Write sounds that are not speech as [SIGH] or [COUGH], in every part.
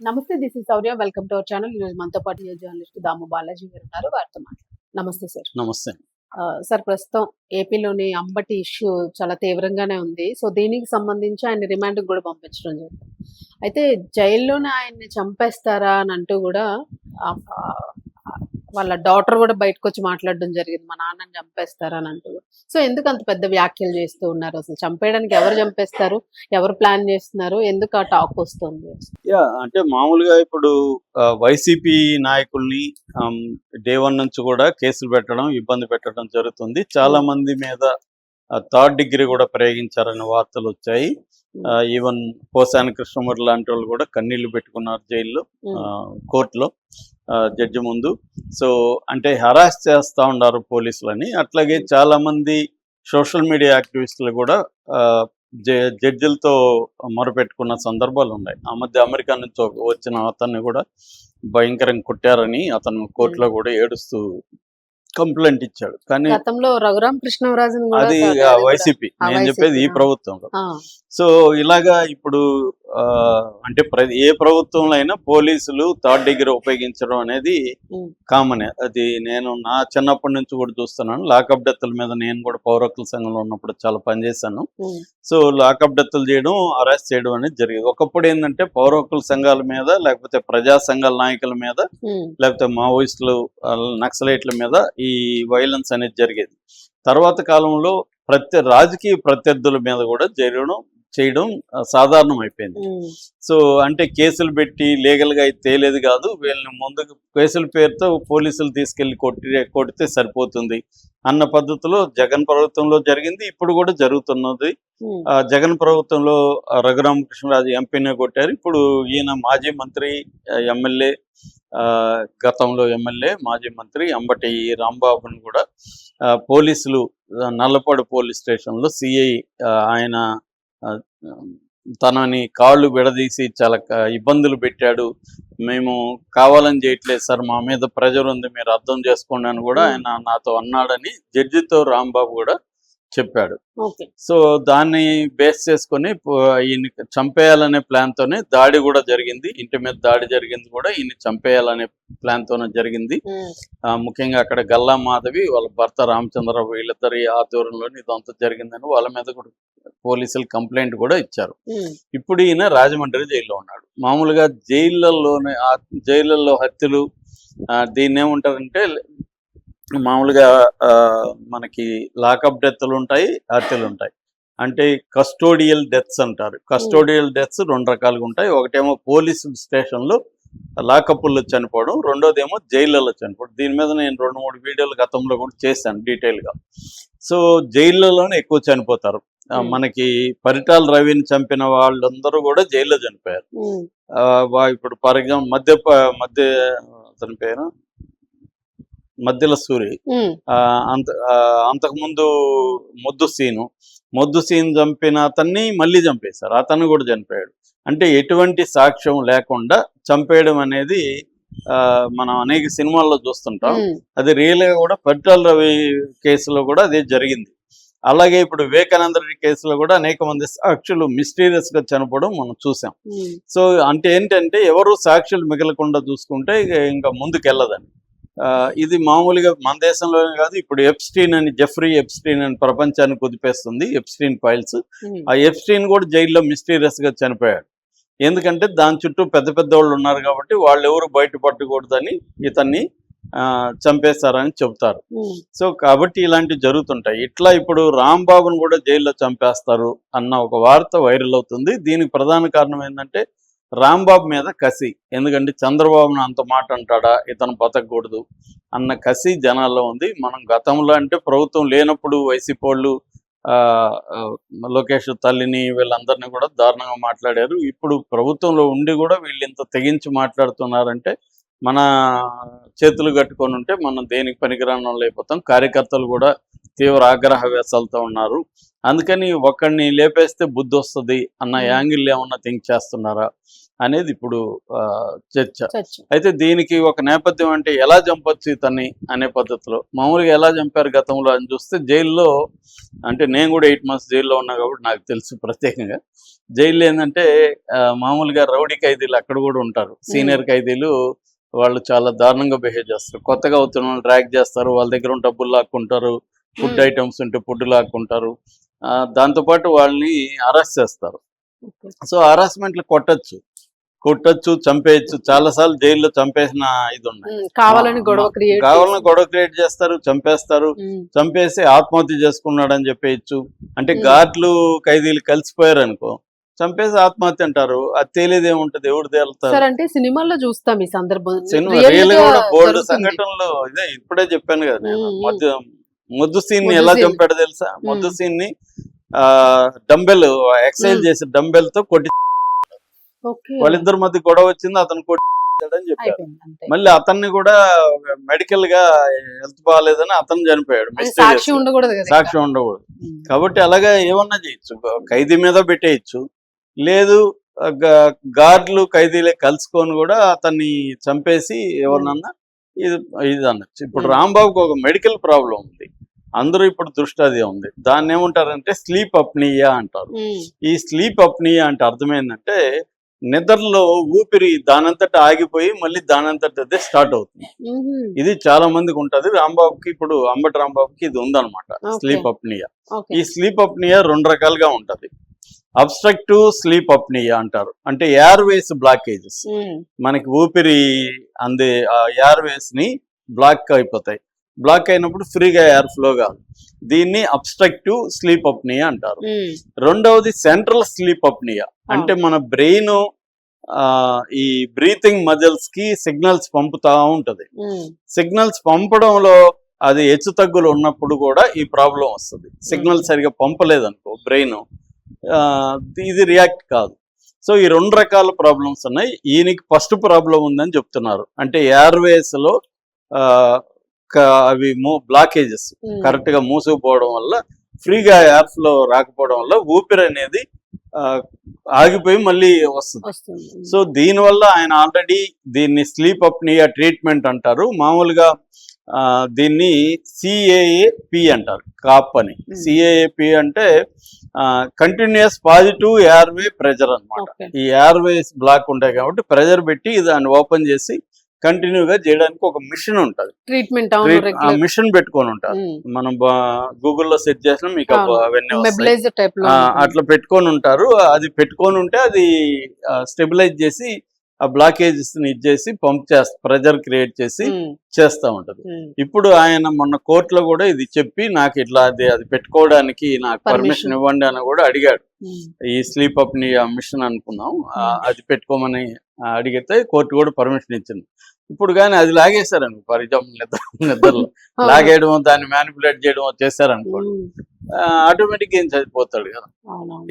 నమస్తే this is Sourya welcome to our channel ఈ రోజు మనతో పాటు జర్నలిస్ట్ దాము బాలాజీ గారు ఉన్నారు. వారితో మాట్లాడు నమస్తే సార్ నమస్తే. సార్ ప్రస్తుతం ఏపీలోని అంబటి ఇష్యూ చాలా తీవ్రంగానే ఉంది. సో దీనికి సంబంధించి ఆయన రిమాండ్ కూడా పంపించడం జరిగింది. అయితే జైల్లోనే ఆయన్ని చంపేస్తారా అని అంటూ కూడా వాళ్ళ డాటర్ కూడా బయటకు వచ్చి మాట్లాడడం జరిగింది. మా నాన్నని చంపేస్తారా? అని అంటూ. సో ఎందుకు అంత పెద్ద వ్యాఖ్యలు చేస్తూ ఉన్నారు? అసలు చంపేయడానికి ఎవరు చంపేస్తారు? ఎవరు ప్లాన్ చేస్తున్నారు? ఎందుకు ఆ టాక్ వస్తుంది? యా అంటే మామూలుగా ఇప్పుడు వైసీపీ నాయకుల్ని డే వన్ నుంచి కూడా కేసులు పెట్టడం ఇబ్బంది పెట్టడం జరుగుతుంది. చాలా మంది మీద థర్డ్ డిగ్రీ కూడా ప్రయోగించారనే వార్తలు వచ్చాయి. ఈవెన్ పోసాని కృష్ణమూర్తి లాంటి వాళ్ళు కూడా కన్నీళ్ళు పెట్టుకున్నారు జైల్లో ఆ, కోర్టులో. జడ్జి ముందు. సో అంటే హరాస్ చేస్తూ ఉన్నారు పోలీసులని. అట్లాగే చాలా మంది సోషల్ మీడియా యాక్టివిస్టులు కూడా జడ్జిలతో మొరపెట్టుకున్న సందర్భాలు ఉన్నాయి ఆ మధ్య అమెరికా నుంచి వచ్చిన అతన్ని కూడా భయంకరంగా కొట్టారని అతను కోర్టులో కూడా ఏడుస్తూ కంప్లైంట్ ఇచ్చాడు. కానీ గతంలో రఘురామ కృష్ణరాజన్ కూడా అది వైసీపీ. నేను చెప్పేది ఈ. ప్రభుత్వంలో. సో ఇలాగా ఇప్పుడు అంటే ఏ ప్రభుత్వంలో అయినా పోలీసులు థర్డ్ డిగ్రీ ఉపయోగించడం అనేది కామనే అది నేను నా చిన్నప్పటి నుంచి కూడా చూస్తున్నాను. లాకప్ డెత్తుల మీద నేను కూడా పౌర హక్కుల సంఘంలో ఉన్నప్పుడు చాలా పనిచేశాను సో లాకప్ డెత్తులు చేయడం అరెస్ట్ చేయడం అనేది జరిగేది. ఒకప్పుడు ఏంటంటే పౌర హక్కుల సంఘాల మీద లేకపోతే ప్రజా సంఘాల నాయకుల మీద లేకపోతే మావోయిస్టులు నక్సలైట్ల మీద ఈ వైలెన్స్ అనేది జరిగేది. తర్వాత కాలంలో ప్రత్య రాజకీయ ప్రత్యర్థుల మీద కూడా జరగడం చేయడం సాధారణం అయిపోయింది సో అంటే కేసులు పెట్టి లీగల్గా అయితే తేలేదు కాదు. వీళ్ళని ముందుకు కేసుల పేరుతో పోలీసులు తీసుకెళ్ళి కొట్టి కొడితే సరిపోతుంది అన్న పద్ధతిలో జగన్ ప్రభుత్వంలో జరిగింది. ఇప్పుడు కూడా జరుగుతున్నది. ఆ, జగన్ ప్రభుత్వంలో రఘురామకృష్ణరాజు ఎంపీనే కొట్టారు. ఇప్పుడు ఈయన మాజీ మంత్రి ఎమ్మెల్యే ఆ, గతంలో ఎమ్మెల్యే మాజీ మంత్రి అంబటి రాంబాబుని కూడా పోలీసులు నల్లపాడు పోలీస్ స్టేషన్లో సిఐ ఆయన తనని కాళ్ళు విడదీసి చాలా ఇబ్బందులు పెట్టాడు. మేము కావాలని చేయట్లేదు సార్ మా మీద ప్రెజర్ ఉంది మీరు అర్థం చేసుకోండి అని కూడా ఆయన నాతో అన్నాడని జడ్జితో రాంబాబు కూడా చెప్పాడు. సో దాన్ని బేస్ చేసుకొని ఈయన్ని చంపేయాలనే ప్లాన్ తోనే దాడి కూడా జరిగింది. ఇంటి మీద దాడి జరిగింది కూడా ఈయన చంపేయాలనే ప్లాన్ తోనే జరిగింది. ముఖ్యంగా అక్కడ గల్లా మాధవి వాళ్ళ భర్త రామచంద్రరావు వీళ్ళిద్దరి ఆధ్వర్యంలోని ఇదంతా జరిగిందని వాళ్ళ మీద కూడా పోలీసులు కంప్లైంట్ కూడా ఇచ్చారు. ఇప్పుడు ఈయన రాజమండ్రి జైల్లో ఉన్నాడు. మామూలుగా జైళ్ళల్లోనే జైళ్ళల్లో హత్యలు దీన్ని ఏముంటారంటే మామూలుగా ఆ, మనకి లాకప్ డెత్లు ఉంటాయి హత్యలు ఉంటాయి అంటే కస్టోడియల్ డెత్స్ అంటారు. కస్టోడియల్ డెత్స్ రెండు రకాలుగా ఉంటాయి ఒకటేమో పోలీస్ స్టేషన్లో లాకప్లో చనిపోవడం రెండోదేమో జైళ్ళలో చనిపోవడం. దీని మీద నేను రెండు మూడు వీడియోలు గతంలో కూడా చేశాను డీటెయిల్గా. సో జైళ్ళలోనే ఎక్కువ చనిపోతారు. మనకి పరిటాల రవిని చంపిన వాళ్ళందరూ కూడా జైల్లో చనిపోయారు. ఇప్పుడు ఫర్ ఎగ్జాంపుల్ మధ్య మధ్య అతని పేరు? మధ్యల సూరి. అంత అంతకుముందు మొద్దు సీను. మొద్దు సీన్ చంపిన అతన్ని మళ్ళీ చంపేశారు. అతను కూడా చనిపోయాడు అంటే ఎటువంటి సాక్ష్యం లేకుండా చంపేయడం అనేది ఆ, మనం అనేక సినిమాల్లో చూస్తుంటాం. అది రియల్గా కూడా పరిటాల రవి కేసులో కూడా అదే జరిగింది. అలాగే ఇప్పుడు వివేకానంద రెడ్డి కేసులో కూడా అనేక మంది సాక్షులు మిస్టీరియస్గా చనిపోవడం మనం చూసాం. సో అంటే ఏంటంటే ఎవరు సాక్షులు మిగలకుండా చూసుకుంటే ఇక ఆ, ఇది మామూలుగా మన దేశంలోనే కాదు ఇప్పుడు ఎప్స్టీన్ అని జెఫ్రీ ఎప్స్టీన్ అని ప్రపంచాన్ని కుదిపేస్తుంది ఎప్స్టీన్ ఫైల్స్ ఉమ్, ఆ ఎప్స్టీన్ కూడా జైల్లో మిస్టీరియస్గా చనిపోయాడు. ఎందుకంటే దాని చుట్టూ పెద్ద పెద్ద వాళ్ళు ఉన్నారు కాబట్టి వాళ్ళు ఎవరు బయటపడకూడదని ఇతన్ని ఆ, చంపేస్తారని చెబుతారు. ఉమ్, సో కాబట్టి ఇలాంటివి జరుగుతుంటాయి. ఇట్లా ఇప్పుడు రాంబాబును కూడా జైల్లో చంపేస్తారు అన్న ఒక వార్త వైరల్ అవుతుంది. దీనికి ప్రధాన కారణం ఏంటంటే రాంబాబు మీద కసి. ఎందుకంటే చంద్రబాబును అంత మాట అంటాడా? ఇతను బతకూడదు అన్న కసి జనాల్లో ఉంది. మనం గతంలో అంటే ప్రభుత్వం లేనప్పుడు వైసీపీ వాళ్ళు ఆ, లోకేష్ తల్లిని వీళ్ళందరినీ కూడా దారుణంగా మాట్లాడారు. ఇప్పుడు ప్రభుత్వంలో ఉండి కూడా వీళ్ళు ఇంత తెగించి మాట్లాడుతున్నారంటే మన చేతులు కట్టుకొని ఉంటే మనం దేనికి పనికిరానం లేకపోతాం కార్యకర్తలు కూడా తీవ్ర ఆగ్రహ వేసాలతో ఉన్నారు. అందుకని ఒక్కడిని లేపేస్తే బుద్ధి వస్తుంది అన్న. యాంగిల్ ఏమన్నా థింక్ చేస్తున్నారా అనేది ఇప్పుడు చర్చ. అయితే దీనికి ఒక నేపథ్యం అంటే ఎలా చంపొచ్చు ఇతన్ని అనే పద్ధతిలో? మామూలుగా ఎలా చంపారు గతంలో అని చూస్తే జైల్లో అంటే నేను కూడా ఎయిట్ మంత్స్ జైల్లో ఉన్నా కాబట్టి నాకు తెలుసు ప్రత్యేకంగా. జైల్లో ఏంటంటే మామూలుగా రౌడీ ఖైదీలు అక్కడ కూడా ఉంటారు. సీనియర్ ఖైదీలు వాళ్ళు చాలా దారుణంగా బిహేవ్ చేస్తారు. కొత్తగా అవుతున్న వాళ్ళు డ్రాగ్ చేస్తారు. వాళ్ళ దగ్గర ఉన్న డబ్బులు లాక్కుంటారు. ఫుడ్. ఐటమ్స్ ఉంటే ఫుడ్ లాక్కుంటారు. ఆ, దాంతోపాటు వాళ్ళని అరెస్ట్ చేస్తారు. సో హరాస్మెంట్లు కొట్టచ్చు. కొట్టచ్చు చంపేయచ్చు. చాలా సార్లు జైల్లో చంపేసిన ఇది ఉన్నాయి కావాలని గొడవ క్రియేట్ కావాలని గొడవ క్రియేట్ చేస్తారు చంపేస్తారు. చంపేసి ఆత్మహత్య చేసుకున్నాడు అని చెప్పేయచ్చు. అంటే. గాట్లు ఖైదీలు కలిసిపోయారు అనుకో చంపేసి ఆత్మహత్య అంటారు. అది తేలేది ఏముంటది ఎవరు తేలుతారు అంటే సినిమాల్లో చూస్తాం ఈ సందర్భం. సినిమా రియల్ కూడా బోల్డ్. సంఘటనలు ఇదే ఇప్పుడే చెప్పాను కదా నేను. మధ్య ముద్దు సీన్ని ఎలా. చంపాడో తెలుసా ముద్దు. సీన్ని డంబెల్ ఎక్సైజ్. చేసి డంబెల్తో కొట్టి వాళ్ళిద్దరి మధ్య గొడవ వచ్చింది అతను కొట్టాడని అయిపోయింది అంతే మళ్ళీ అతన్ని కూడా మెడికల్గా హెల్త్ బాగాలేదని అతను చనిపోయాడు సాక్షి. ఉండకూడదు. కాబట్టి అలాగా ఏమన్నా చేయొచ్చు ఖైదీ మీద పెట్టేయచ్చు లేదు ఆ, గార్డులు ఖైదీలే కలుసుకొని కూడా అతన్ని చంపేసి ఎవరినన్నా ఇది ఇది అనొచ్చు ఇప్పుడు Hmm. రాంబాబుకి ఒక మెడికల్ ప్రాబ్లం ఉంది. అందరూ ఇప్పుడు దృష్టి అది ఉంది. దాన్ని ఏమంటారంటే స్లీప్ అప్నియా అంటారు. ఉమ్. ఈ స్లీప్ అప్నియా అంటే అర్థం ఏంటంటే నిద్రలో ఊపిరి దానంతట ఆగిపోయి మళ్ళీ దానంతట అదే స్టార్ట్ అవుతుంది. ఇది చాలా మందికి ఉంటది. రాంబాబుకి ఇప్పుడు అంబటి రాంబాబుకి ఇది ఉందన్నమాట. Sleep apnea. ఈ స్లీప్ అప్నియా రెండు రకాలుగా ఉంటది. అబ్స్ట్రక్టివ్ స్లీప్ అప్నియా అంటారు. అంటే ఎయిర్వేస్ బ్లాకేజెస్ ఉమ్. మనకి ఊపిరి అందే ఆ ఎయిర్వేస్ని బ్లాక్ అయిపోతాయి. బ్లాక్ అయినప్పుడు ఫ్రీగా ఎయిర్ ఫ్లో కాదు దీన్ని అబ్స్ట్రక్టివ్ స్లీప్ అప్నియా అంటారు. ఉమ్. రెండవది సెంట్రల్ స్లీప్ అప్నియా అంటే మన బ్రెయిన్ ఈ బ్రీతింగ్ మజిల్స్కి సిగ్నల్స్ పంపుతా ఉంటది. సిగ్నల్స్ పంపడంలో అది హెచ్చు తగ్గులు ఉన్నప్పుడు కూడా ఈ ప్రాబ్లం వస్తుంది. సిగ్నల్ సరిగా పంపలేదు అనుకో బ్రెయిన్ ఇది రియాక్ట్ కాదు. సో ఈ రెండు రకాల ప్రాబ్లమ్స్ ఉన్నాయి. ఈయనకి ఫస్ట్ ప్రాబ్లం ఉందని చెప్తున్నారు. అంటే ఎయిర్వేస్లో ఆ, క- అవి బ్లాకేజెస్ ఉమ్. కరెక్ట్గా మూసుకుపోవడం వల్ల ఫ్రీగా ఫ్లో రాకపోవడం వల్ల ఊపిరి అనేది ఆగిపోయి మళ్ళీ వస్తుంది. సో దీనివల్ల ఆయన ఆల్రెడీ దీన్ని స్లీప్ అప్నియా ట్రీట్మెంట్ అంటారు. మామూలుగా దీన్ని సిఏఏపి అంటారు కాప్ అని. Hmm. సిఏఏపి అంటే కంటిన్యూస్ పాజిటివ్ ఎయిర్వే ప్రెజర్ అన్నమాట. ఓకే ఈ ఎయిర్వేస్ బ్లాక్ ఉంటాయి కాబట్టి ప్రెజర్ పెట్టి దాన్ని ఓపెన్ చేసి కంటిన్యూగా చేయడానికి ఒక మిషన్ ఉంటుంది. ట్రీట్మెంట్ మిషన్ పెట్టుకొని ఉంటారు. మనం గూగుల్లో సెట్ చేసినా మీకు అవ- అవును. అవన్నీ. అట్లా పెట్టుకొని ఉంటారు. అది పెట్టుకొని ఉంటే అది స్టెబిలైజ్ చేసి ఆ బ్లాకేజెస్ని ఇచ్చేసి పంప్ చేస్తా ప్రెజర్ క్రియేట్ చేసి. చేస్తా ఉంటది. ఇప్పుడు ఆయన మొన్న కోర్టులో కూడా ఇది చెప్పి నాకు ఇట్లా అది అది పెట్టుకోవడానికి నాకు. పర్మిషన్ ఇవ్వండి అని కూడా అడిగాడు. ఈ స్లీప్ అప్ని మిషన్ Hmm. అది పెట్టుకోమని అడిగితే కోర్టు కూడా పర్మిషన్ ఇచ్చింది ఇప్పుడు కానీ అది లాగేశారనుకో ఫర్ ఎగ్జాంపుల్ నిద్ర నిద్రలో [LAUGHS] అవును. లాగేయడమో దాన్ని మ్యానిపులేట్ చేయడమో చేశారనుకోండి. ఆటోమేటిక్ ఏం చనిపోతాడు కదా.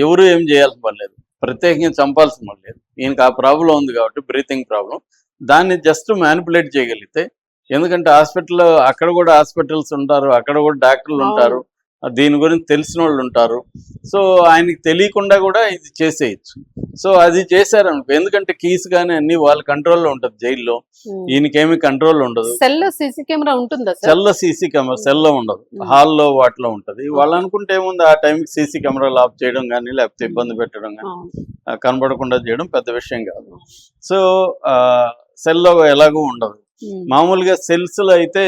ఎవరు ఏం చేయాల్సిన పని లేదు ప్రత్యేకంగా చంపాల్సిన లేదు ఈయనకి ఆ ప్రాబ్లం ఉంది కాబట్టి బ్రీతింగ్ ప్రాబ్లం దాన్ని జస్ట్ మ్యానిపులేట్ చేయగలిగితే ఎందుకంటే హాస్పిటల్లో అక్కడ కూడా హాస్పిటల్స్ ఉంటారు అక్కడ కూడా డాక్టర్లు ఉంటారు. దీని గురించి తెలిసిన వాళ్ళు ఉంటారు. సో ఆయనకి తెలియకుండా కూడా ఇది చేసేయచ్చు. సో అది చేశారనుకో ఎందుకంటే కీస్ కానీ అన్ని వాళ్ళ కంట్రోల్లో ఉంటుంది జైల్లో. ఈయనకేమీ కంట్రోల్ ఉండదు. సెల్ సీసీ కెమెరా ఉంటుందా సెల్లో సీసీ కెమెరా సెల్లో ఉండదు. హాల్లో వాటిలో ఉంటది. వాళ్ళు అనుకుంటే ఏముంది ఆ టైంకి సీసీ కెమెరాలు ఆఫ్ చేయడం కానీ లేకపోతే ఇబ్బంది పెట్టడం కానీ. కనబడకుండా చేయడం పెద్ద విషయం కాదు. సో సెల్లో ఎలాగూ ఉండదు. మామూలుగా సెల్స్లో అయితే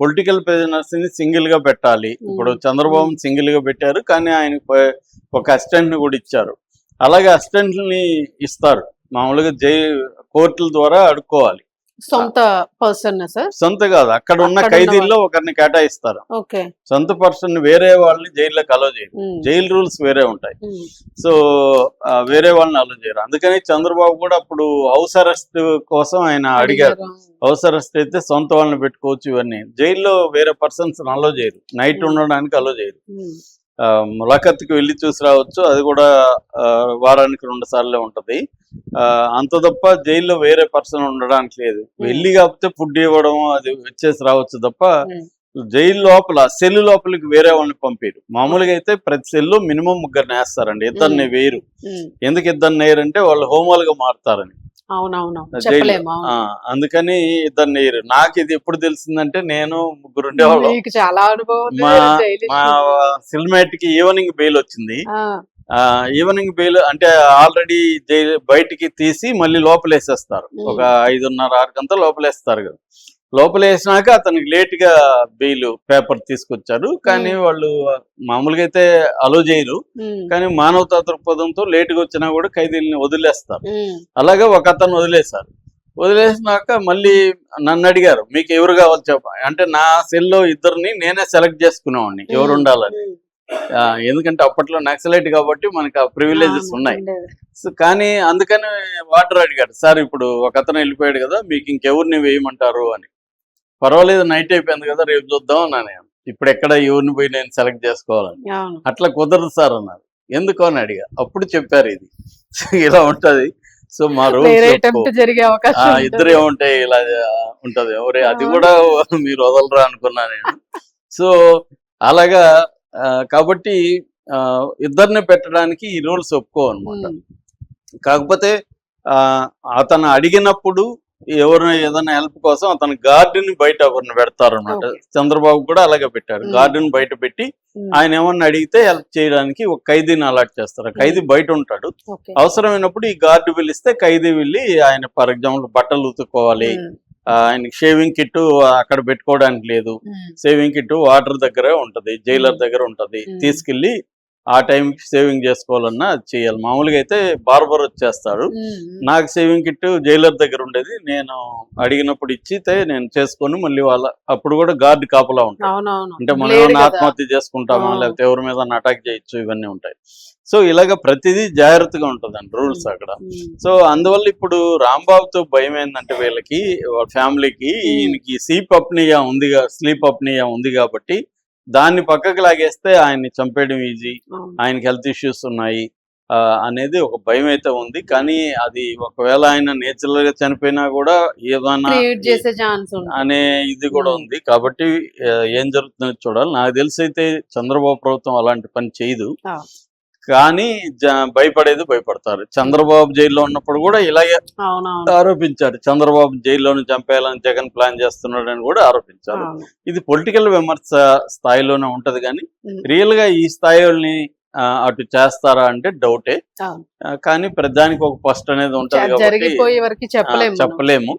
పొలిటికల్ ప్రిజనర్స్ని సింగిల్గా పెట్టాలి. ఇప్పుడు చంద్రబాబు సింగిల్గా పెట్టారు కానీ ఆయన ఒక అసిస్టెంట్ని కూడా ఇచ్చారు. అలాగే అసిస్టెంట్ని ఇస్తారు. మామూలుగా జై కోర్టుల ద్వారా అడుక్కోవాలి. సొంత పర్సన్ సార్? సొంత కాదు. అక్కడ ఉన్న ఖైదీల్లో ఒకరిని కేటాయిస్తారు. సొంత పర్సన్ వేరే వాళ్ళని జైల్లోకి అలో చేయరు. జైలు రూల్స్ వేరే ఉంటాయి. సో వేరే వాళ్ళని అలో చేయరు. అందుకని చంద్రబాబు కూడా అప్పుడు హౌస్ అరెస్ట్ కోసం ఆయన అడిగారు. హౌస్ అరెస్ట్ అయితే సొంత వాళ్ళని పెట్టుకోవచ్చు ఇవన్నీ. జైల్లో వేరే పర్సన్స్ అలో చేయరు. నైట్. ఉండడానికి అలో చేయరు. ములాఖత్కి వెళ్ళి చూసి రావచ్చు. అది కూడా వారానికి రెండు సార్లే ఉంటది. ఆ, అంత తప్ప జైల్లో వేరే పర్సన్ ఉండడానికి లేదు. వెళ్ళి కాకపోతే ఫుడ్ ఇవ్వడం అది వచ్చేసి రావచ్చు తప్ప. జైలు లోపల సెల్ లోపలికి వేరే వాళ్ళని పంపారు. మామూలుగా అయితే ప్రతి సెల్లు మినిమం ముగ్గురిని వేస్తారండి. ఇద్దరిని వేరు ఎందుకు ఇద్దరిని వేయరంటే వాళ్ళు హోమాలుగా మారుతారని. అవునవును. అందుకని ఇద్దరిని వేయరు నాకు ఇది ఎప్పుడు తెలిసిందంటే నేను ముగ్గురు ఉండేవాళ్ళం. చాలా అనుభవం మా సిల్మేట్కి ఈవినింగ్ బెయిల్ వచ్చింది. ఈవినింగ్ బెయిల్ అంటే ఆల్రెడీ బయటికి తీసి మళ్ళీ లోపలేసేస్తారు. ఒక ఐదున్నర ఆరు గంటల లోపలేస్తారు కదా. లోపలేసినాక అతనికి లేట్గా బెయిల్ పేపర్ తీసుకొచ్చారు. కానీ వాళ్ళు మామూలుగా అయితే అలో చేయరు. కానీ మానవతా దృక్పథంతో లేట్గా వచ్చినా కూడా ఖైదీల్ని వదిలేస్తారు. అలాగే ఒక అతను వదిలేశారు. వదిలేసినాక మళ్ళీ నన్ను అడిగారు మీకు ఎవరు కావాలి చెప్ప అంటే నా సెల్లో ఇద్దరిని నేనే సెలెక్ట్ చేసుకునేవాడిని ఎవరు ఉండాలని. ఎందుకంటే అప్పట్లో నక్సలైట్ కాబట్టి మనకి ఆ ప్రివిలేజెస్ ఉన్నాయి. సో కానీ అందుకని వాటర్ అడిగాడు సార్ ఇప్పుడు ఒక అతను వెళ్ళిపోయాడు కదా మీకు ఇంకెవరిని వేయమంటారు? అని. పర్వాలేదు నైట్ అయిపోయింది కదా రేపు చూద్దాం అన్నాను నేను. ఇప్పుడు ఎక్కడ ఎవరిని పోయి నేను సెలెక్ట్ చేసుకోవాలని. అట్లా కుదరదు సార్ అన్నారు. ఎందుకు అని అడిగా. అప్పుడు చెప్పారు ఇది. [LAUGHS] ఇలా ఉంటది. సో మా. ఇద్దరే ఉంటాయి ఇలా ఉంటది. ఎవరే అది కూడా [LAUGHS] మీరు వదలరా అనుకున్నా నేను. సో అలాగా కాబట్టి ఇద్దరిని పెట్టడానికి ఈ రూల్స్ ఒప్పుకో అనమాట కాకపోతే ఆ, అతను అడిగినప్పుడు ఎవరు ఏదైనా హెల్ప్ కోసం అతను గార్డెన్ బయట ఒకరిని పెడతారు అనమాట. చంద్రబాబు కూడా అలాగే పెట్టారు Hmm. గార్డెన్ బయట పెట్టి ఉమ్, ఆయన ఏమన్నా అడిగితే హెల్ప్ చేయడానికి ఒక ఖైదీని అలాట్ చేస్తారు. ఆ ఖైదీ బయట ఉంటాడు. అవసరమైనప్పుడు ఈ గార్డు పిలిస్తే ఖైదీ వెళ్ళి ఆయన ఫర్ ఎగ్జాంపుల్ బట్టలు ఉతుక్కోవాలి. ఉమ్, ఆ, ఆయనకి షేవింగ్ కిట్ అక్కడ పెట్టుకోవడానికి లేదు. సేవింగ్ కిట్ వాటర్ దగ్గర ఉంటది. జైలర్ దగ్గర ఉంటది. Hmm. తీసుకెళ్ళి ఆ టైంకి సేవింగ్ చేసుకోవాలన్నా అది చేయాలి. మామూలుగా అయితే బార్బర్ వచ్చేస్తాడు. నాకు సేవింగ్ కిట్ జైలర్ దగ్గర ఉండేది. నేను అడిగినప్పుడు ఇచ్చితే నేను చేసుకొని మళ్ళీ వాళ్ళ అప్పుడు కూడా గార్డ్ కాపలా అవునవును. అంటే మనం ఏమైనా. ఆత్మహత్య చేసుకుంటామా. లేకపోతే ఎవరి మీద అటాక్ చేయొచ్చు ఇవన్నీ ఉంటాయి. సో ఇలాగ ప్రతిదీ జాగ్రత్తగా ఉంటదండి రూల్స్ అక్కడ. సో అందువల్ల ఇప్పుడు రాంబాబుతో భయం ఏంటంటే వీళ్ళకి వాళ్ళ ఫ్యామిలీకి ఈయనకి స్లీప్ అప్నియా ఉంది స్లీప్ అప్నియా ఉంది కాబట్టి దాన్ని పక్కకు లాగేస్తే ఆయన్ని చంపేయడం ఈజీ. ఆయనకి హెల్త్ ఇష్యూస్ ఉన్నాయి. ఆ, అనేది ఒక భయం అయితే ఉంది. కానీ అది ఒకవేళ ఆయన నేచురల్గా చనిపోయినా కూడా ఏదైనా అనే ఇది కూడా Hmm. ఉంది. కాబట్టి ఏం జరుగుతుందో చూడాలి. నాకు తెలిసి అయితే చంద్రబాబు ప్రభుత్వం అలాంటి పని చేయదు. కానీ భయపడేది భయపడతారు. చంద్రబాబు జైల్లో ఉన్నప్పుడు కూడా ఇలాగే ఆరోపించారు. చంద్రబాబు జైల్లోని చంపేయాలని జగన్ ప్లాన్ చేస్తున్నాడని కూడా ఆరోపించారు. ఇది పొలిటికల్ విమర్శ స్థాయిలోనే ఉంటది కానీ రియల్గా ఈ స్థాయిని ఆ, అటు చేస్తారా అంటే డౌటే కానీ ప్రధానికి ఒక ఫస్ట్ అనేది ఉంటది చెప్పలేము